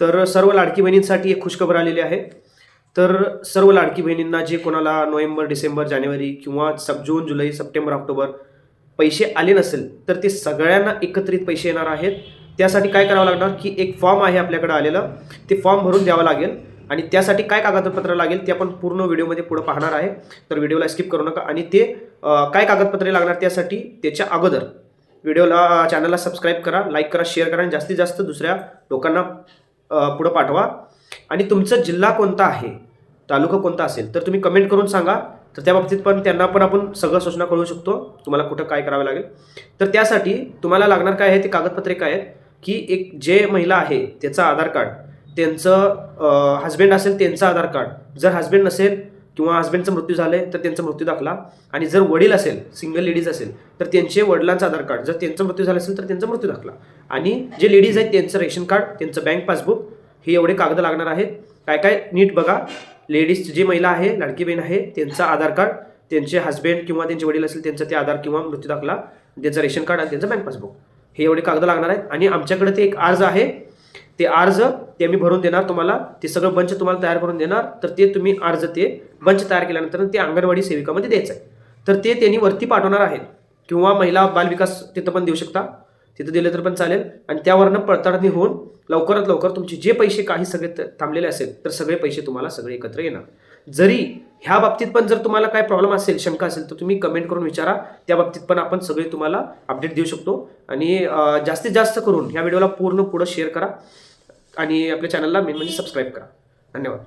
तर सर्व लाडकी बहिणींसाठी एक खुशखबर आलेली आहे. तर सर्व लाडकी बहिणींना जे कोणाला नोव्हेंबर डिसेंबर जानेवारी किंवा सब जून जुलै सप्टेंबर ऑक्टोबर पैसे आले नसेल तर ते सगळ्यांना एकत्रित पैसे येणार आहेत. त्यासाठी काय करावं लागणार की एक फॉर्म आहे आपल्याकडे आलेलं ते फॉर्म भरून द्यावं लागेल आणि त्यासाठी काय कागदपत्र लागेल ते आपण पूर्ण व्हिडिओमध्ये पुढे पाहणार आहे. तर व्हिडिओला स्किप करू नका आणि ते काय कागदपत्रे लागणार त्यासाठी त्याच्या अगोदर. व्हिडिओला चॅनलला सबस्क्राईब करा लाईक करा शेअर करा आणि जास्तीत जास्त दुसऱ्या लोकांना पुढं पाठवा. आणि तुमचा जिल्हा कोणता आहे तालुका कोणता असेल तर तुम्ही कमेंट करून सांगा. तर त्या बाबतीत पण त्यांना पण आपण सगळं सूचना कळवू शकतो तुम्हाला कुठं काय करावं लागेल. तर त्यासाठी तुम्हाला लागणार काय आहे ते कागदपत्रे काय आहेत की एक जे महिला आहे त्याचं आधार कार्ड त्यांचं हजबंड असेल त्यांचं आधार कार्ड. जर हजबंड नसेल किंवा हस्बंडचा मृत्यू झाले तर त्यांचा मृत्यू दाखला. आणि जर वडील असेल सिंगल लेडीज असेल तर त्यांचे वडिलांचं आधार कार्ड जर त्यांचा मृत्यू झाला असेल तर त्यांचा मृत्यू दाखला. आणि जे लेडीज आहेत त्यांचं रेशन कार्ड त्यांचं बँक पासबुक हे एवढे कागद लागणार आहेत. काय काय? नीट बघा. लेडीज जी महिला आहे लाडकी बहीण आहे त्यांचं आधार कार्ड त्यांचे हस्बंड किंवा त्यांचे वडील असेल त्यांचं ते आधार किंवा मृत्यू दाखला त्यांचं रेशन कार्ड आणि त्यांचं बँक पासबुक हे एवढे कागद लागणार आहेत. आणि आमच्याकडे ते एक अर्ज आहे. ते अर्ज ते आम्ही भरून देणार तुम्हाला ते सगळं बंच तुम्हाला तयार करून देणार तर ते तुम्ही अर्ज ते बंच तयार केल्यानंतर ते अंगणवाडी सेविकामध्ये द्यायचं आहे तर ते त्यांनी वरती पाठवणार आहेत. किंवा महिला बालविकास तिथं पण देऊ शकता. तिथं दिलं तर पण चालेल. आणि त्यावरनं पडताळणी होऊन लवकरात लवकर तुमचे जे पैसे काही सगळे थांबलेले असेल तर सगळे पैसे तुम्हाला सगळे एकत्र येणार. जरी ह्या बाबतीत पण जर तुम्हाला काय प्रॉब्लेम असेल शंका असेल तर तुम्ही कमेंट करून विचारा. त्या बाबतीत पण आपण सगळे तुम्हाला अपडेट देऊ शकतो. आणि जास्तीत जास्त करून ह्या व्हिडिओला पूर्ण पुढं शेअर करा. आणि आपल्या चॅनलला मेन म्हणजे सबस्क्राईब करा. धन्यवाद.